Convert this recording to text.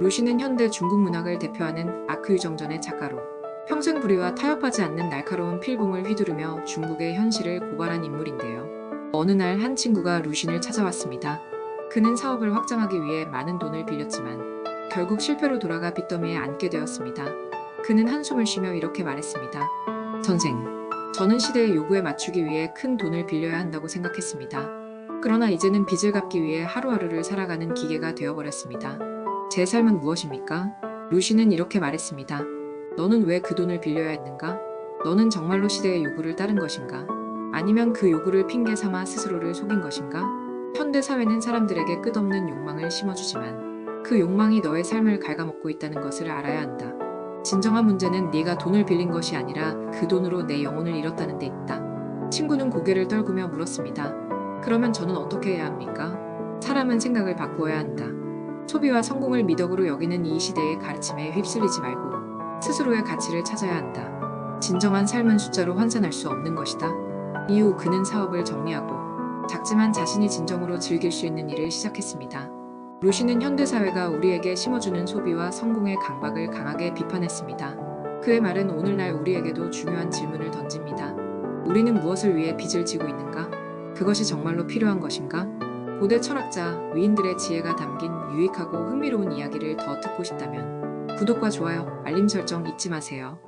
루시는 현대 중국 문학을 대표하는 아크유정전의 작가로 평생 불의와 타협하지 않는 날카로운 필봉을 휘두르며 중국의 현실을 고발한 인물인데요. 어느 날 한 친구가 루신을 찾아왔습니다. 그는 사업을 확장하기 위해 많은 돈을 빌렸지만 결국 실패로 돌아가 빚더미에 앉게 되었습니다. 그는 한숨을 쉬며 이렇게 말했습니다. 선생, 저는 시대의 요구에 맞추기 위해 큰 돈을 빌려야 한다고 생각했습니다. 그러나 이제는 빚을 갚기 위해 하루하루를 살아가는 기계가 되어버렸습니다. 제 삶은 무엇입니까? 루시는 이렇게 말했습니다. 너는 왜 그 돈을 빌려야 했는가? 너는 정말로 시대의 요구를 따른 것인가? 아니면 그 요구를 핑계 삼아 스스로를 속인 것인가? 현대 사회는 사람들에게 끝없는 욕망을 심어주지만 그 욕망이 너의 삶을 갉아먹고 있다는 것을 알아야 한다. 진정한 문제는 네가 돈을 빌린 것이 아니라 그 돈으로 내 영혼을 잃었다는 데 있다. 친구는 고개를 떨구며 물었습니다. 그러면 저는 어떻게 해야 합니까? 사람은 생각을 바꾸어야 한다. 소비와 성공을 미덕으로 여기는 이 시대의 가르침에 휩쓸리지 말고 스스로의 가치를 찾아야 한다. 진정한 삶은 숫자로 환산할 수 없는 것이다. 이후 그는 사업을 정리하고 작지만 자신이 진정으로 즐길 수 있는 일을 시작했습니다. 루시는 현대사회가 우리에게 심어주는 소비와 성공의 강박을 강하게 비판했습니다. 그의 말은 오늘날 우리에게도 중요한 질문을 던집니다. 우리는 무엇을 위해 빚을 지고 있는가? 그것이 정말로 필요한 것인가? 고대 철학자, 위인들의 지혜가 담긴 유익하고 흥미로운 이야기를 더 듣고 싶다면 구독과 좋아요, 알림 설정 잊지 마세요.